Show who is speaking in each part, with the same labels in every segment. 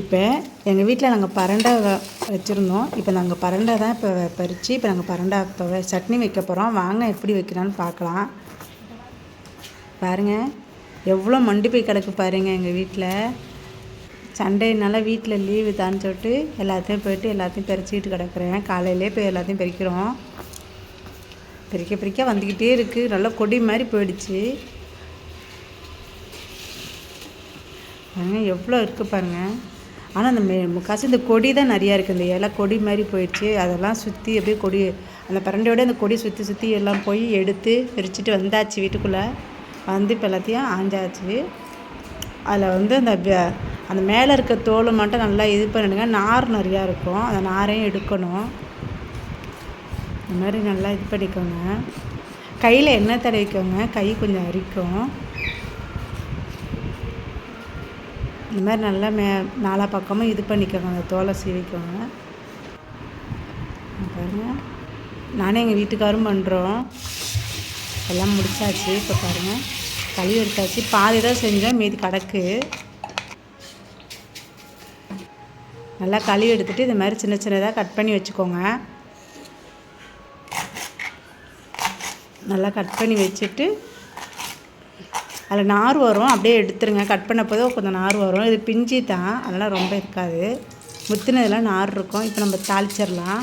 Speaker 1: இப்போ எங்கள் வீட்டில் நாங்கள் பரண்டா வச்சுருந்தோம். இப்போ நாங்கள் பரண்டா தான் இப்போ பறித்து இப்போ நாங்கள் பரண்டா இப்போ சட்னி வைக்க போகிறோம் வாங்க எப்படி வைக்கலான்னு பார்க்கலாம் பாருங்க. எவ்வளோ மண்டி போய் கிடக்கு பாருங்கள் எங்கள் வீட்டில் சண்டைனால வீட்டில் லீவு தான் சொல்லிட்டு எல்லாத்தையும் போயிட்டு எல்லாத்தையும் பறிச்சுக்கிட்டு கிடக்குறேன். காலையிலே போய் எல்லாத்தையும் பறிக்கிறோம். பிரிக்க பிரிக்க வந்துக்கிட்டே இருக்குது நல்லா கொடி மாதிரி போயிடுச்சு. பாருங்கள் எவ்வளோ இருக்குது பாருங்கள் ஆனால் அந்த மெ முக்காசு இந்த கொடி தான் நிறையா இருக்குது இந்த இலை கொடி மாதிரி போயிடுச்சு. அதெல்லாம் சுற்றி அப்படியே கொடி அந்த பரண்டையோட அந்த கொடி சுற்றி சுற்றி எல்லாம் போய் எடுத்து பிரிச்சுட்டு வந்தாச்சு வீட்டுக்குள்ளே. வந்து இப்போ எல்லாத்தையும் ஆஞ்சாச்சு. அதில் வந்து அந்த அந்த மேலே இருக்க தோலை மட்டும் நல்லா இது பண்ணிடுங்க. நார் நிறையா இருக்கும். அந்த நாரையும் எடுக்கணும். இந்த மாதிரி நல்லா இது பண்ணிக்கோங்க. கையில் எண்ணெய் தடவிக்கோங்க. கை கொஞ்சம் அரிக்கும். இந்த மாதிரி நல்லா மே நாலா பக்கமும் இது பண்ணிக்கோங்க அந்த தோலை சீவிக்கோங்க. பாருங்கள் பாருங்க. நானே எங்கள் வீட்டுக்காரும் பண்ணுறோம் எல்லாம் முடிச்சாச்சு இப்போ பாருங்கள் கழுவி எடுத்தாச்சு. பாதி தான் செஞ்சோம் மீதி கிடக்கு. நல்லா கழுவி எடுத்துட்டு இந்த மாதிரி சின்ன சின்னதாக கட் பண்ணி வச்சுக்கோங்க. நல்லா கட் பண்ணி வச்சுட்டு அதில் நார் வரும் அப்படியே எடுத்துருங்க. கட் பண்ணப்போதோ கொஞ்சம் நார் வரும். இது பிஞ்சி தான். அதெல்லாம் ரொம்ப இருக்காது. முத்தினதெல்லாம் நார் இருக்கும். இப்போ நம்ம தாளிச்சிடலாம்.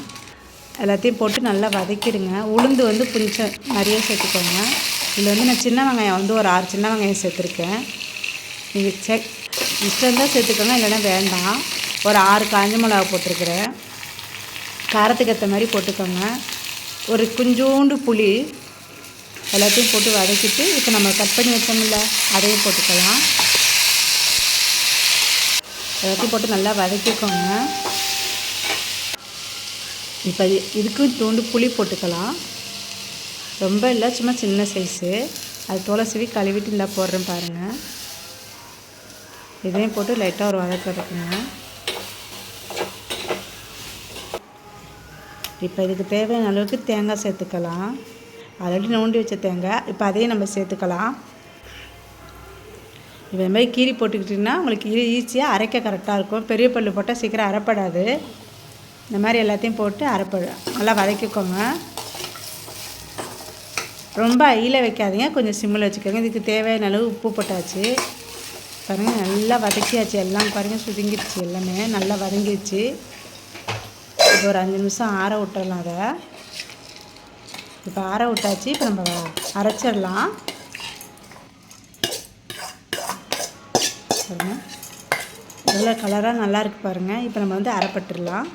Speaker 1: எல்லாத்தையும் போட்டு நல்லா வதக்கிடுங்க. உளுந்து வந்து கொஞ்சம் நிறைய சேர்த்துக்கோங்க. இதில் வந்து நான் சின்ன வெங்காயம் வந்து ஒரு ஆறு சின்ன வெங்காயம் சேர்த்துருக்கேன். நீங்கள் செக் இஷ்டம் தான் சேர்த்துக்கோங்க. இல்லைன்னா வேண்டாம். ஒரு ஆறு காஞ்ச மிளகா போட்டிருக்கிறேன். காரத்துக்கு ஏற்ற மாதிரி போட்டுக்கோங்க. ஒரு கொஞ்சோண்டு புளி எல்லாத்தையும் போட்டு வதக்கிட்டு இப்போ நம்ம கட் பண்ணி வச்சோம்ல அதையும் போட்டுக்கலாம். எல்லாத்தையும் போட்டு நல்லா வதக்கிக்கோங்க. இப்போ இது- இதுக்கும் தூண்டு புளி போட்டுக்கலாம். ரொம்ப இல்லை சும்மா சின்ன சைஸு அது தோலை கழுவிட்டு இந்த போடுறேன் பாருங்கள் இதையும் போட்டு லைட்டாக ஒரு வதக்க இருக்குங்க இப்போ இதுக்கு தேவையான அளவுக்கு தேங்காய் சேர்த்துக்கலாம். ஆல்ரெடி நோண்டி வச்ச தேங்காய் இப்போ அதையும் நம்ம சேர்த்துக்கலாம். இதே மாதிரி கீரி போட்டுக்கிட்டிங்கன்னா உங்களுக்கு ஈஸியாக அரைக்க கரெக்டாக இருக்கும். பெரிய பல்லு போட்டால் சீக்கிரம் அரைப்படாது. இந்த மாதிரி எல்லாத்தையும் போட்டு அரைப்பட நல்லா வதக்கிக்கோங்க. ரொம்ப ஐயில் வைக்காதீங்க. கொஞ்சம் சிம்மில் வச்சுக்கோங்க. இதுக்கு தேவையான அளவு உப்பு போட்டாச்சு. பாருங்கள் நல்லா வதக்கியாச்சு. எல்லாம் பாருங்கள் சுதுங்கிடுச்சு எல்லாமே நல்லா வதங்கிடுச்சு. இப்போ ஒரு அஞ்சு நிமிஷம் ஆற விட்டுறலாம் அதை. இப்போ ஆற விட்டாச்சு இப்போ நம்ம அரைச்சிடலாம். பாருங்க. எவ்வளோ கலராக நல்லா இருக்கு பாருங்கள் இப்போ நம்ம வந்து அரைப்பட்டுடலாம்.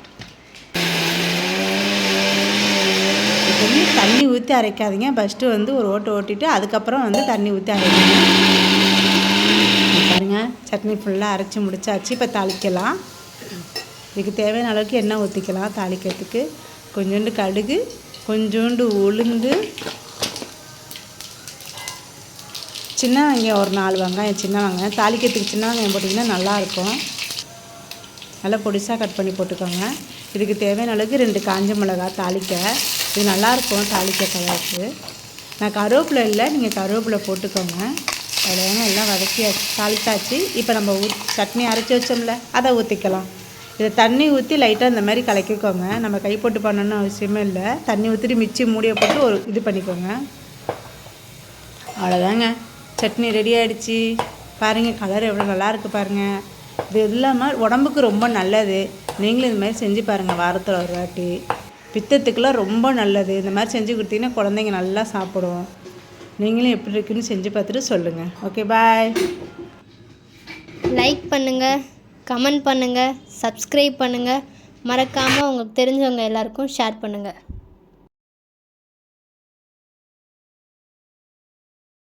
Speaker 1: இப்போ வந்து தண்ணி ஊற்றி அரைக்காதீங்க. ஃபஸ்ட்டு வந்து ஒரு ஓட்டு ஓட்டிட்டு அதுக்கப்புறம் வந்து தண்ணி ஊற்றி அரைக்கணும். பாருங்கள் சட்னி ஃபுல்லாக அரைச்சி முடிச்சாச்சு. இப்போ தாளிக்கலாம். இதுக்கு தேவையான அளவுக்கு எண்ணெய் ஊற்றிக்கலாம் தாளிக்கிறதுக்கு. கொஞ்சோண்டு கடுகு. கொஞ்சோண்டு உளுந்து. சின்ன வெங்காயம் ஒரு நாலு வெங்காயம் சின்ன வெங்காயம். தாளிக்கிறதுக்கு சின்ன வெங்காயம் போட்டிங்கன்னா நல்லாயிருக்கும். நல்லா பொடிசாக கட் பண்ணி போட்டுக்கோங்க. இதுக்கு தேவையான அளவுக்கு ரெண்டு காஞ்ச மிளகா தாளிக்க. இது நல்லாயிருக்கும் தாளிக்க கலருக்கு. நான் கருவேப்பிலை இல்லை நீங்கள் கருவேப்பிலை போட்டுக்கோங்க. அதில் எல்லாம் வதக்கி தாளித்தாச்சு இப்போ நம்ம ஊ சட்னி அரைச்சி வச்சோம்ல அதை ஊற்றிக்கலாம் இதை தண்ணி ஊற்றி லைட்டாக இந்த மாதிரி கலக்கிக்கோங்க. நம்ம கை போட்டு பண்ணணும்னு அவசியமே இல்லை. தண்ணி ஊற்றிட்டு மிச்சி மூடியை போட்டு ஒரு இது பண்ணிக்கோங்க. அவ்வளோதாங்க சட்னி ரெடி ஆகிடுச்சி பாருங்கள் கலர் எவ்வளோ நல்லாயிருக்கு பாருங்கள் இது இல்லாமல் உடம்புக்கு ரொம்ப நல்லது. நீங்களும் இந்த மாதிரி செஞ்சு பாருங்கள் வாரத்தில் ஒரு வாட்டி. பித்தத்துக்கெலாம் ரொம்ப நல்லது. இந்த மாதிரி செஞ்சு கொடுத்தீங்கன்னா குழந்தைங்க நல்லா சாப்பிடும். நீங்களும் எப்படி இருக்குன்னு செஞ்சு பார்த்துட்டு சொல்லுங்கள் ஓகே பாய்
Speaker 2: லைக் பண்ணுங்கள் கமெண்ட் பண்ணுங்கள் சப்ஸ்கிரைப் பண்ணுங்கள் மறக்காமல் உங்களுக்கு தெரிஞ்சவங்க எல்லாருக்கும் ஷேர் பண்ணுங்கள்